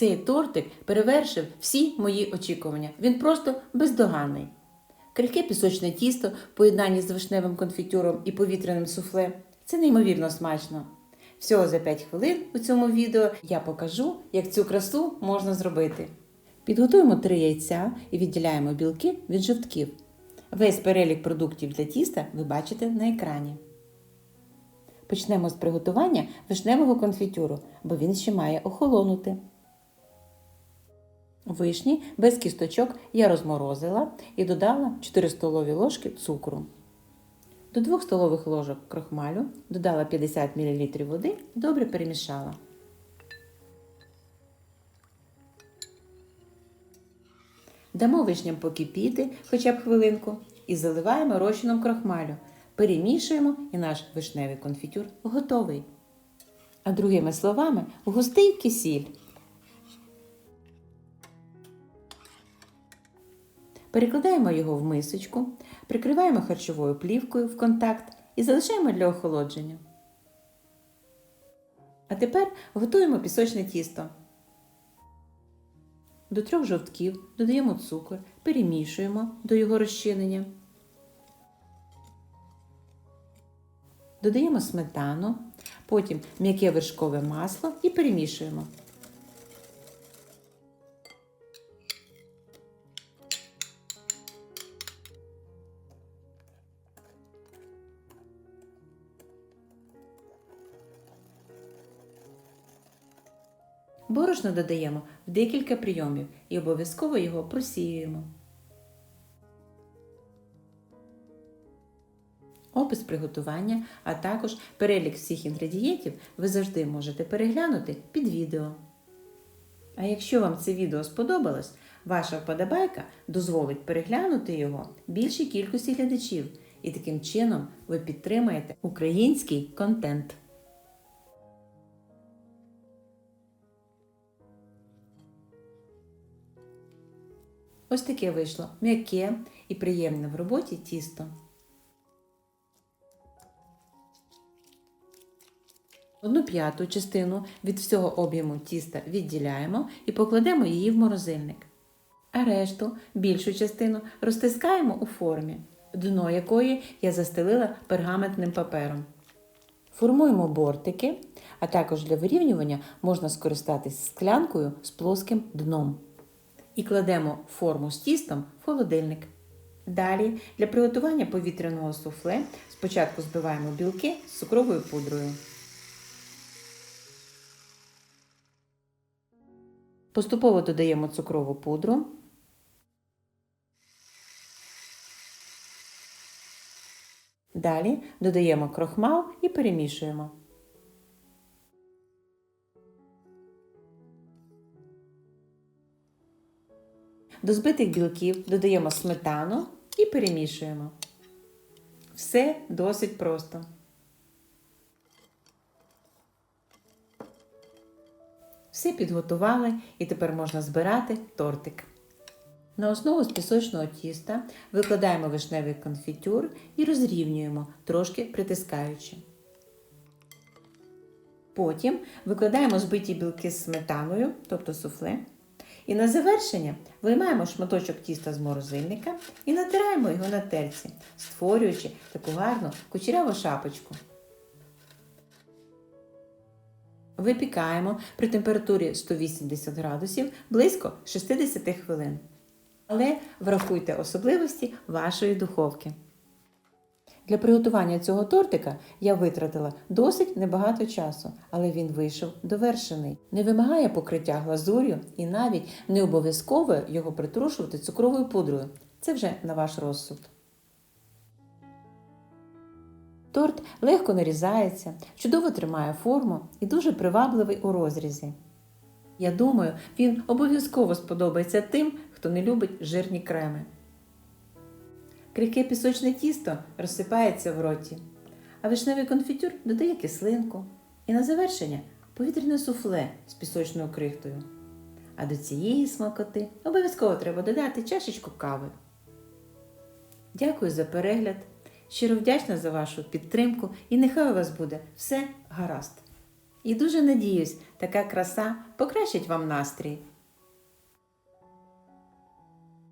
Цей тортик перевершив всі мої очікування. Він просто бездоганний. Крихке пісочне тісто в поєднанні з вишневим конфітюром і повітряним суфле це неймовірно смачно. Всього за 5 хвилин у цьому відео я покажу, як цю красу можна зробити. Підготуємо 3 яйця і відділяємо білки від жовтків. Весь перелік продуктів для тіста ви бачите на екрані. Почнемо з приготування вишневого конфітюру, бо він ще має охолонути. Вишні без кісточок я розморозила і додала 4 столові ложки цукру. До 2 столових ложок крохмалю додала 50 мл води і добре перемішала. Дамо вишням покипіти хоча б хвилинку і заливаємо розчином крохмалю. Перемішуємо і наш вишневий конфітюр готовий. А другими словами, густий кисіль. Перекладаємо його в мисочку, прикриваємо харчовою плівкою в контакт і залишаємо для охолодження. А тепер готуємо пісочне тісто. До трьох жовтків додаємо цукор, перемішуємо до його розчинення. Додаємо сметану, потім м'яке вершкове масло і перемішуємо. Борошно додаємо в декілька прийомів і обов'язково його просіюємо. Опис приготування, а також перелік всіх інгредієнтів ви завжди можете переглянути під відео. А якщо вам це відео сподобалось, ваша вподобайка дозволить переглянути його більшій кількості глядачів, і таким чином ви підтримаєте український контент. Ось таке вийшло м'яке і приємне в роботі тісто. Одну п'яту частину від всього об'єму тіста відділяємо і покладемо її в морозильник. А решту, більшу частину, розтискаємо у формі, дно якої я застелила пергаментним папером. Формуємо бортики, а також для вирівнювання можна скористатись склянкою з плоским дном. І кладемо форму з тістом в холодильник. Далі для приготування повітряного суфле спочатку збиваємо білки з цукровою пудрою. Поступово додаємо цукрову пудру. Далі додаємо крохмал і перемішуємо. До збитих білків додаємо сметану і перемішуємо. Все досить просто. Все підготували і тепер можна збирати тортик. На основу з пісочного тіста викладаємо вишневий конфітюр і розрівнюємо, трошки притискаючи. Потім викладаємо збиті білки з сметаною, тобто суфле. І на завершення виймаємо шматочок тіста з морозильника і натираємо його на терці, створюючи таку гарну кучеряву шапочку. Випікаємо при температурі 180 градусів близько 60 хвилин. Але врахуйте особливості вашої духовки. Для приготування цього тортика я витратила досить небагато часу, але він вийшов довершений. Не вимагає покриття глазур'ю і навіть не обов'язково його притрушувати цукровою пудрою. Це вже на ваш розсуд. Торт легко нарізається, чудово тримає форму і дуже привабливий у розрізі. Я думаю, він обов'язково сподобається тим, хто не любить жирні креми. Крихке пісочне тісто розсипається в роті, а вишневий конфітюр додає кислинку. І на завершення повітряне суфле з пісочною крихтою. А до цієї смакоти обов'язково треба додати чашечку кави. Дякую за перегляд. Щиро вдячна за вашу підтримку і нехай у вас буде все гаразд! І дуже надіюсь, така краса покращить вам настрій.